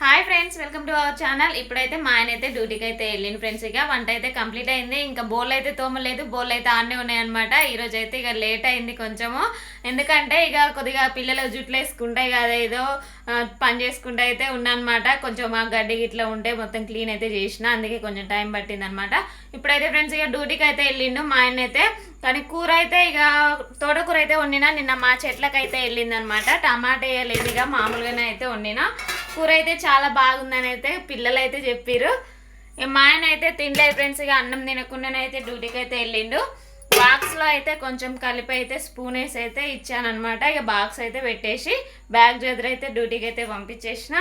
Hi friends welcome to our channel ఇప్పుడైతే మా ఆయన అయితే డ్యూటీకి అయితే వెళ్ళింది ఫ్రెండ్స్ ఇక. వంట అయితే కంప్లీట్ అయింది. ఇంకా బోల్ అయితే తోమలేదు. బోల్ అయితే ఆన్నే ఉన్నాయన్నమాట. ఈరోజు అయితే ఇక లేట్ అయింది కొంచెము. ఎందుకంటే ఇక కొద్దిగా పిల్లలు జుట్లు వేసుకుంటాయి కదా ఏదో పని చేసుకుంటే అయితే ఉన్నానమాట కొంచెం మా గడ్డి ఇట్లా ఉంటే మొత్తం క్లీన్ అయితే చేసిన. అందుకే కొంచెం టైం పట్టిందనమాట ఇప్పుడైతే ఫ్రెండ్స్ ఇక డ్యూటీకి అయితే వెళ్ళిండు మా ఆయన అయితే. కానీ కూర అయితే ఇక తోటకూర అయితే వండినా. నిన్న మా చెట్లకైతే వెళ్ళిందనమాట టమాటా వేయలేదు ఇక. మామూలుగానే అయితే వండినా. కూర అయితే చాలా బాగుందని అయితే పిల్లలు అయితే చెప్పారు ఇక మా ఆయన అయితే తినలేదు ఫ్రెండ్స్ ఇక అన్నం తినకుండానే అయితే డ్యూటీకి అయితే వెళ్ళిండు. బాక్స్లో అయితే కొంచెం కలిపి అయితే స్పూన్ వేసి అయితే ఇచ్చానమాట ఇక బాక్స్ అయితే పెట్టేసి బ్యాగ్ జదర్ అయితే డ్యూటీకి అయితే పంపించేసిన.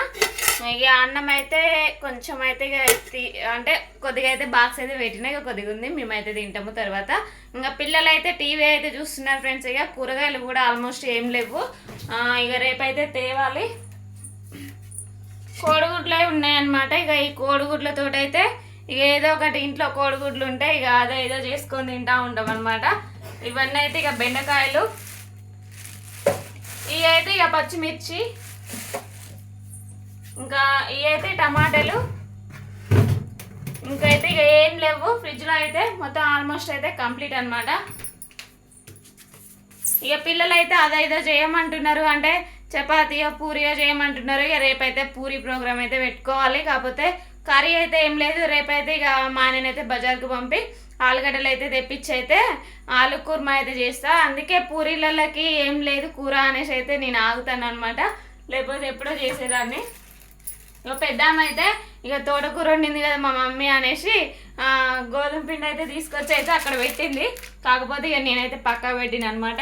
ఇక అన్నం అయితే కొంచెం అయితే ఇక అంటే కొద్దిగా అయితే బాక్స్ అయితే పెట్టినా ఇక కొద్దిగా ఉంది మేమైతే తింటాము తర్వాత. ఇంకా పిల్లలు అయితే టీవీ అయితే చూస్తున్నారు ఫ్రెండ్స్ ఇక కూరగాయలు కూడా ఆల్మోస్ట్ ఏం లేవు. ఇక ఇక రేపైతే తేవాలి. కోడిగుడ్లే ఉన్నాయన్నమాట. ఇక ఈ కోడిగుడ్లతో అయితే ఇక ఏదో ఒకటి ఇంట్లో కోడిగుడ్లు ఉంటే ఇక అదో ఏదో చేసుకొని తింటా ఉంటాం అనమాట ఇవన్నీ అయితే ఇక బెండకాయలు. ఇవి అయితే ఇక పచ్చిమిర్చి. ఇంకా ఇవి అయితే టమాటాలు. ఇంకా అయితే ఇక ఏం లేవు. ఫ్రిడ్జ్లో అయితే మొత్తం ఆల్మోస్ట్ అయితే కంప్లీట్ అనమాట ఇక పిల్లలు అయితే అదేదో చేయమంటున్నారు. అంటే చపాతీయో పూరియో చేయమంటున్నారు? ఇక రేపైతే పూరి ప్రోగ్రామ్ అయితే పెట్టుకోవాలి. కాకపోతే కర్రీ అయితే ఏం లేదు. రేపైతే ఇక మా అయితే బజార్కు పంపి ఆలుగడ్డలు అయితే తెప్పించి అయితే ఆలు కుర్మా అయితే చేస్తా. అందుకే పూరీలకి ఏం లేదు. కూర అనేసి అయితే నేను ఆగుతాను అనమాట లేకపోతే ఎప్పుడో చేసేదాన్ని. ఇక పెద్దామ అయితే ఇక తోటకూర వండింది కదా మా మమ్మీ అనేసి గోధుమ పిండి అయితే తీసుకొచ్చి అయితే అక్కడ పెట్టింది. కాకపోతే ఇక నేనైతే పక్కా పెట్టిన అనమాట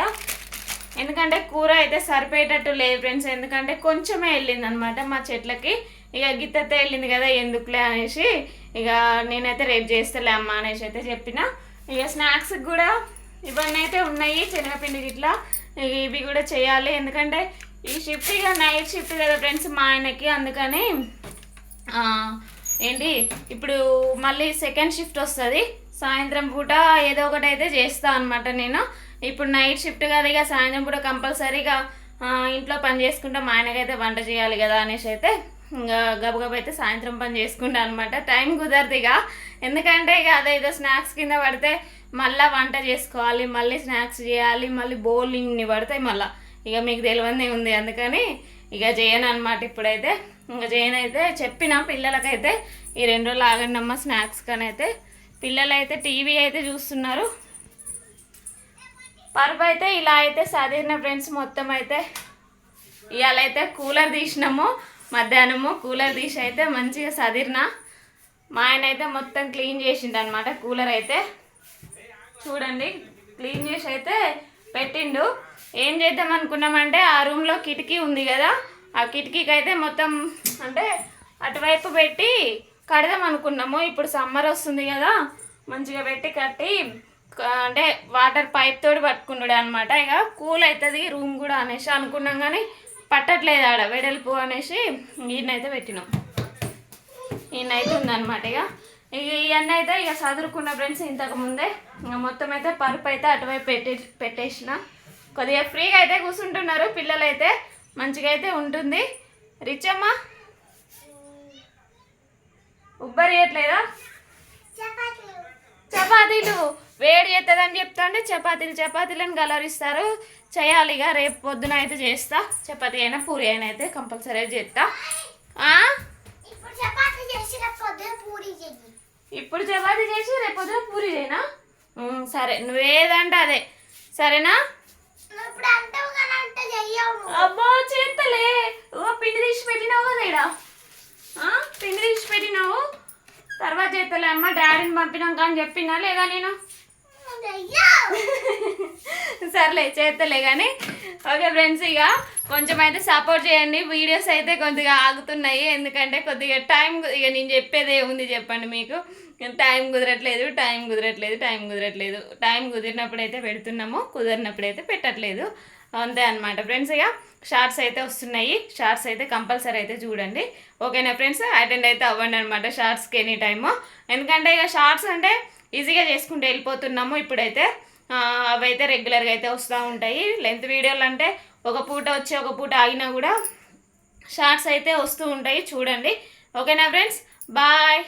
ఎందుకంటే కూర అయితే సరిపోయేటట్టు లేదు ఫ్రెండ్స్. ఎందుకంటే కొంచెమే వెళ్ళింది అనమాట మా చెట్లకి. ఇక గిత్తతే వెళ్ళింది కదా ఎందుకులే అనేసి ఇక నేనైతే రేపు చేస్తలే అమ్మ అనేసి అయితే చెప్పిన. ఇక స్నాక్స్ కూడా ఇవన్నీ అయితే ఉన్నాయి శనగపిండి గిట్లా. ఇక ఇవి కూడా చేయాలి. ఎందుకంటే ఈ షిఫ్ట్ ఇక నైట్ షిఫ్ట్ కదా ఫ్రెండ్స్ మా ఆయనకి. అందుకని ఏంటి ఇప్పుడు మళ్ళీ సెకండ్ షిఫ్ట్ వస్తుంది. సాయంత్రం పూట ఏదో ఒకటి అయితే చేస్తా అనమాట నేను. ఇప్పుడు నైట్ షిఫ్ట్ కదా ఇక సాయంత్రం పూట కంపల్సరీగా ఇంట్లో పని చేసుకుంటే మా ఆయనకైతే వంట చేయాలి కదా అనేసి అయితే ఇంకా గబగబా అయితే సాయంత్రం పని చేసుకుంటా అనమాట టైం కుదరదు ఇక. ఎందుకంటే ఇక అదేదో స్నాక్స్ కింద పడితే మళ్ళీ వంట చేసుకోవాలి మళ్ళీ స్నాక్స్ చేయాలి మళ్ళీ బౌలింగ్ని పడతాయి మళ్ళీ. ఇక మీకు తెలియదే ఉంది అందుకని ఇక చేయను అనమాట ఇప్పుడైతే. ఇంకా చేయను అయితే చెప్పిన పిల్లలకైతే ఈ రెండు రోజులు ఆగండి అమ్మ స్నాక్స్ కానీ అయితే పిల్లలు అయితే టీవీ అయితే చూస్తున్నారు. పరుపు అయితే ఇలా అయితే చదివిన ఫ్రెండ్స్ మొత్తం అయితే ఇవాళ అయితే కూలర్ తీసినాము మధ్యాహ్నము కూలర్ తీసి అయితే మంచిగా సదిరిన మా ఆయన అయితే మొత్తం క్లీన్ చేసిండు అనమాట కూలర్ అయితే. చూడండి క్లీన్ చేసి అయితే పెట్టిండు. ఏం చేద్దాం అనుకున్నామంటే ఆ రూమ్లో కిటికీ ఉంది కదా ఆ కిటికీకి అయితే మొత్తం అంటే అటువైపు పెట్టి కడదాం అనుకున్నాము. ఇప్పుడు సమ్మర్ వస్తుంది కదా మంచిగా పెట్టి కట్టి అంటే వాటర్ పైప్ తోటి పట్టుకున్నాడు అనమాట ఇక కూల్ అవుతుంది రూమ్ కూడా అనేసి అనుకున్నాం కానీ పట్టట్లేదు ఆడ వెడల్పు అనేసి ఈయనైతే పెట్టినాం. ఈయనైతే ఉందన్నమాట ఇక. ఇక ఇవన్నీ అయితే ఇక చదువుకున్న ఫ్రెండ్స్ ఇంతకు ముందే ఇక మొత్తం అయితే పరుపు అయితే అటువైపు పెట్టి పెట్టేసిన. కొద్దిగా ఫ్రీగా అయితే కూర్చుంటున్నారు పిల్లలైతే మంచిగా అయితే ఉంటుంది. రిచమ్మా ఉబ్బరియట్లేదా చపాతీలు. వేడి చేస్తుందని చెప్తాంటే చపాతీలు చపాతీలను గలరిస్తారు చేయాలి ఇక రేపు పొద్దున అయితే చేస్తా. చపాతీ అయినా పూరి అయినా అయితే కంపల్సరీ చేస్తా? ఇప్పుడు చపాతీ చేసి రేపు పొద్దున పూరి చేయనా? సరే. నువ్వేదంటే అదే. సరేనా. అబ్బో చేస్తలే ఓ పిండి తీసి పెట్టినావు కదా ఆ, పిండి తీసి పెట్టినావు తర్వాత చేస్తలే అమ్మ డాడీని పంపినాం కానీ చెప్పినా లేదా నేను? సర్లే చేస్తలే కానీ ఓకే ఫ్రెండ్స్ ఇక కొంచెం అయితే సపోర్ట్ చేయండి. వీడియోస్ అయితే కొద్దిగా ఆగుతున్నాయి. ఎందుకంటే కొద్దిగా టైం ఇక నేను చెప్పేదే ఉంది చెప్పండి మీకు. టైం కుదరట్లేదు టైం కుదరట్లేదు టైం కుదరట్లేదు. టైం కుదిరినప్పుడు అయితే పెడుతున్నాము కుదిరినప్పుడు అయితే పెట్టట్లేదు. అంతే అనమాట ఫ్రెండ్స్ ఇక షార్ట్స్ అయితే వస్తున్నాయి. షార్ట్స్ అయితే కంపల్సరీ అయితే చూడండి. ఓకేనా ఫ్రెండ్స్ అటెండ్ అయితే అవ్వండి అనమాట షార్ట్స్కి ఎనీ టైము. ఎందుకంటే ఇక షార్ట్స్ అంటే ఈజీగా చేసుకుంటూ వెళ్ళిపోతున్నాము ఇప్పుడైతే. అవైతే రెగ్యులర్గా అయితే వస్తూ ఉంటాయి. లెంత్ వీడియోలు అంటే ఒక పూట వచ్చి ఒక పూట ఆగినా కూడా షార్ట్స్ అయితే వస్తూ ఉంటాయి. చూడండి. ఓకేనా ఫ్రెండ్స్ బాయ్